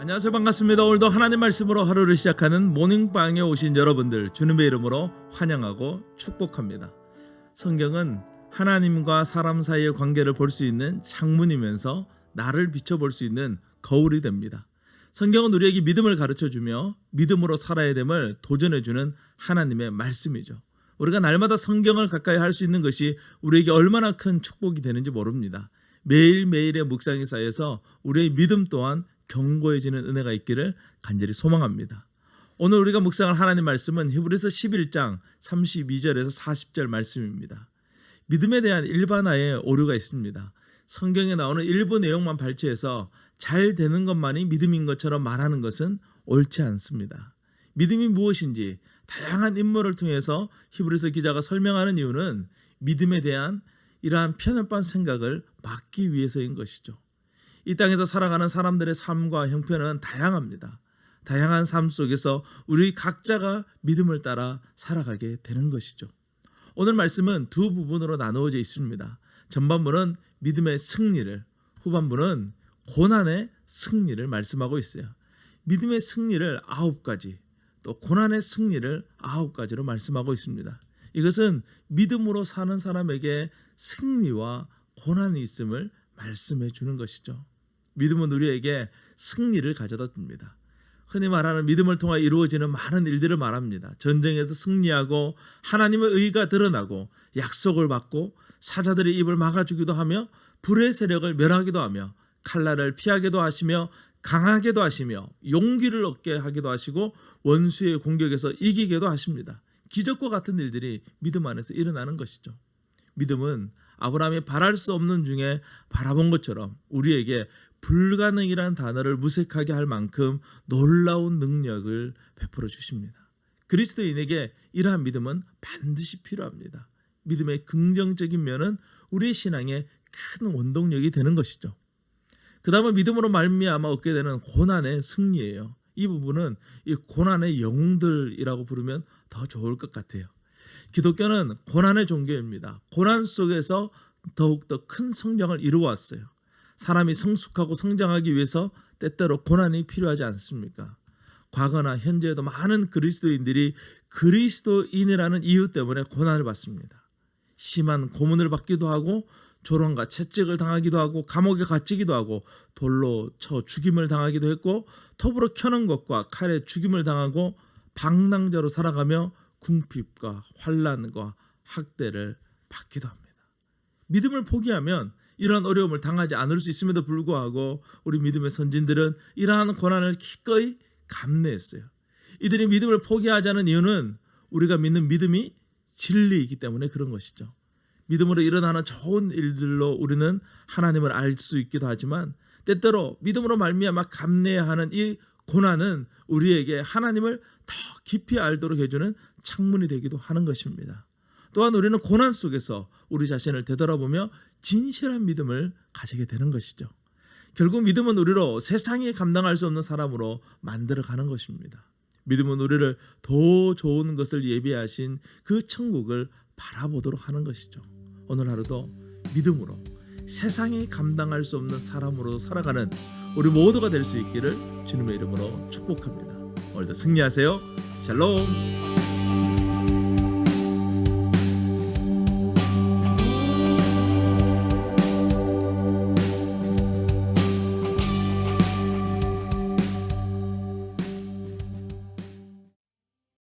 안녕하세요. 반갑습니다. 오늘도 하나님 말씀으로 하루를 시작하는 모닝방에 오신 여러분들 주님의 이름으로 환영하고 축복합니다. 성경은 하나님과 사람 사이의 관계를 볼 수 있는 창문이면서 나를 비춰볼 수 있는 거울이 됩니다. 성경은 우리에게 믿음을 가르쳐 주며 믿음으로 살아야 됨을 도전해 주는 하나님의 말씀이죠 우리가 날마다 성경을 가까이 할 수 있는 것이 우리에게 얼마나 큰 축복이 되는지 모릅니다 매일매일의 묵상이 쌓여서 우리의 믿음 또한 견고해지는 은혜가 있기를 간절히 소망합니다. 오늘 우리가 묵상할 하나님 말씀은 히브리서 11장 32절에서 40절 말씀입니다. 믿음에 대한 일반화의 오류가 있습니다. 성경에 나오는 일부 내용만 발췌해서 잘 되는 것만이 믿음인 것처럼 말하는 것은 옳지 않습니다. 믿음이 무엇인지 다양한 인물을 통해서 히브리서 기자가 설명하는 이유는 믿음에 대한 이러한 편협한 생각을 막기 위해서인 것이죠. 이 땅에서 살아가는 사람들의 삶과 형편은 다양합니다. 다양한 삶 속에서 우리 각자가 믿음을 따라 살아가게 되는 것이죠. 오늘 말씀은 두 부분으로 나누어져 있습니다. 전반부는 믿음의 승리를, 후반부는 고난의 승리를 말씀하고 있어요. 믿음의 승리를 아홉 가지, 또 고난의 승리를 아홉 가지로 말씀하고 있습니다. 이것은 믿음으로 사는 사람에게 승리와 고난이 있음을 말씀해 주는 것이죠. 믿음은 우리에게 승리를 가져다 줍니다. 흔히 말하는 믿음을 통해 이루어지는 많은 일들을 말합니다. 전쟁에서 승리하고 하나님의 의가 드러나고 약속을 받고 사자들의 입을 막아주기도 하며 불의 세력을 멸하기도 하며 칼날을 피하기도 하시며 강하게도 하시며 용기를 얻게 하기도 하시고 원수의 공격에서 이기게도 하십니다. 기적과 같은 일들이 믿음 안에서 일어나는 것이죠. 믿음은 아브라함이 바랄 수 없는 중에 바라본 것처럼 우리에게 불가능이란 단어를 무색하게 할 만큼 놀라운 능력을 베풀어 주십니다. 그리스도인에게 이러한 믿음은 반드시 필요합니다. 믿음의 긍정적인 면은 우리의 신앙의 큰 원동력이 되는 것이죠. 그 다음에 믿음으로 말미암아 얻게 되는 고난의 승리예요. 이 부분은 이 고난의 영웅들이라고 부르면 더 좋을 것 같아요. 기독교는 고난의 종교입니다. 고난 속에서 더욱더 큰 성장을 이루어왔어요. 사람이 성숙하고 성장하기 위해서 때때로 고난이 필요하지 않습니까? 과거나 현재에도 많은 그리스도인들이 그리스도인이라는 이유 때문에 고난을 받습니다. 심한 고문을 받기도 하고 조롱과 채찍을 당하기도 하고 감옥에 갇히기도 하고 돌로 쳐 죽임을 당하기도 했고 톱으로 켜는 것과 칼에 죽임을 당하고 방랑자로 살아가며 궁핍과 환란과 학대를 받기도 합니다. 믿음을 포기하면 이러한 어려움을 당하지 않을 수 있음에도 불구하고 우리 믿음의 선진들은 이러한 고난을 기꺼이 감내했어요. 이들이 믿음을 포기하자는 이유는 우리가 믿는 믿음이 진리이기 때문에 그런 것이죠. 믿음으로 일어나는 좋은 일들로 우리는 하나님을 알 수 있기도 하지만 때때로 믿음으로 말미암아 감내해야 하는 이 고난은 우리에게 하나님을 더 깊이 알도록 해주는 창문이 되기도 하는 것입니다. 또한 우리는 고난 속에서 우리 자신을 되돌아보며 진실한 믿음을 가지게 되는 것이죠. 결국 믿음은 우리로 세상이 감당할 수 없는 사람으로 만들어 가는 것입니다. 믿음은 우리를 더 좋은 것을 예비하신 그 천국을 바라보도록 하는 것이죠. 오늘 하루도 믿음으로 세상이 감당할 수 없는 사람으로 살아가는 우리 모두가 될 수 있기를 주님의 이름으로 축복합니다. 오늘도 승리하세요. 샬롬.